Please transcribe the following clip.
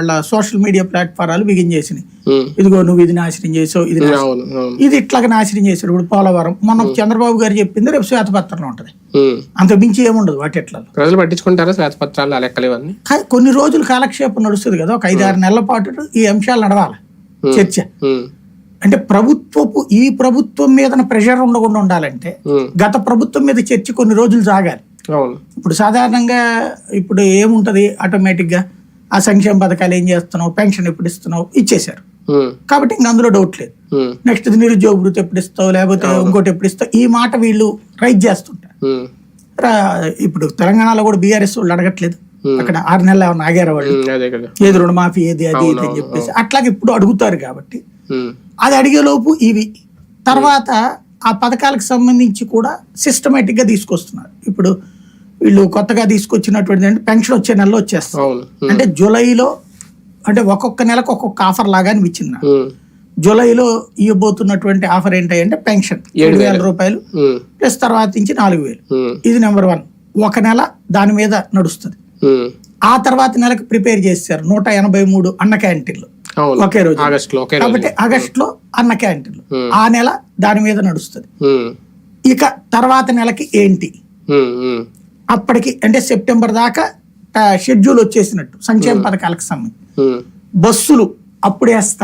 వాళ్ళ social media ప్లాట్ఫారాలు బిగించేసినాయి ఉమ్. ఇదిగో నువ్వు ఇది నాశనం చేసావు ఇది ఇది ఇట్లాగ నాశనం చేశాడు ఇప్పుడు పోలవరం. మొన్న చంద్రబాబు గారు చెప్పింది రేపు శ్వేతపత్రంలో ఉంటది. అంత మించి ఏముండదు వాటిట్లలో. ప్రజలు పట్టించుకుంటారా శ్వేతపత్రాలు ఆ లెక్కలు ఇవన్నీ కా- కొన్ని రోజులు కాలక్షేపం నడుస్తుంది కదా ఒక ఐదు ఆరు నెలల పాటు ఈ అంశాలు నడవాలి. చర్చ. అంటే ప్రభుత్వపు ఈ ప్రభుత్వం మీద ప్రెషర్ ఉండకుండా ఉండాలంటే. గత ప్రభుత్వం మీద చర్చ కొన్ని రోజులు సాగాలి. ఇప్పుడు సాధారణంగా ఇప్పుడు ఏముంటది? ఆటోమేటిక్గా ఆ సంక్షేమ పథకాలు ఏం చేస్తున్నావు? పెన్షన్ ఎప్పుడు ఇస్తున్నావు? ఇచ్చేశారు. కాబట్టి ఇంక అందులో డౌట్ లేదు. నెక్స్ట్ నిరుద్యోగ వృత్తి ఎప్పుడు ఇస్తావు? లేకపోతే ఇంకోటి ఎప్పుడు ఇస్తావు? ఈ మాట వీళ్ళు రైజ్ చేస్తుంటారు. ఇప్పుడు తెలంగాణలో కూడా బీఆర్ఎస్ వాళ్ళు అడగట్లేదు. అక్కడ ఆరు నెలలు ఏమన్నా ఆగారు వాళ్ళు? ఏది రుణమాఫీ ఏది అది ఇది అని చెప్పేసి. అట్లాగే ఇప్పుడు అడుగుతారు కాబట్టి. అది అడిగేలోపు ఇవి. తర్వాత ఆ పథకాలకు సంబంధించి కూడా సిస్టమేటిక్గా తీసుకొస్తున్నారు. ఇప్పుడు వీళ్ళు కొత్తగా తీసుకొచ్చినటువంటి అంటే పెన్షన్ వచ్చే నెలలో వచ్చేస్తారు. అంటే జూలైలో అంటే ఒక్కొక్క నెలకు ఒక్కొక్క ఆఫర్ లాగా అనిపించింది. జూలైలో ఇవ్వబోతున్నటువంటి ఆఫర్ ఏంటంటే పెన్షన్. ఏడు వేల. రూపాయలు. ప్లస్ తర్వాత నుంచి నాలుగు వేలు. ఇది నెంబర్ వన్. ఒక నెల దాని మీద నడుస్తుంది. ఆ తర్వాత నెలకు ప్రిపేర్ చేశారు నూట ఎనభై మూడు అన్న క్యాంటీన్లు. ఒకే రోజు. కాబట్టి ఆగస్ట్లో అన్న క్యాంటీన్లు. ఆ నెల దాని మీద నడుస్తుంది. ఇక తర్వాత నెలకి ఏంటి. అప్పటికి అంటే సెప్టెంబర్ దాకా షెడ్యూల్ వచ్చేసినట్టు సంక్షేమ పథకాలకు సంబంధించి. బస్సులు అప్పుడు వేస్తారు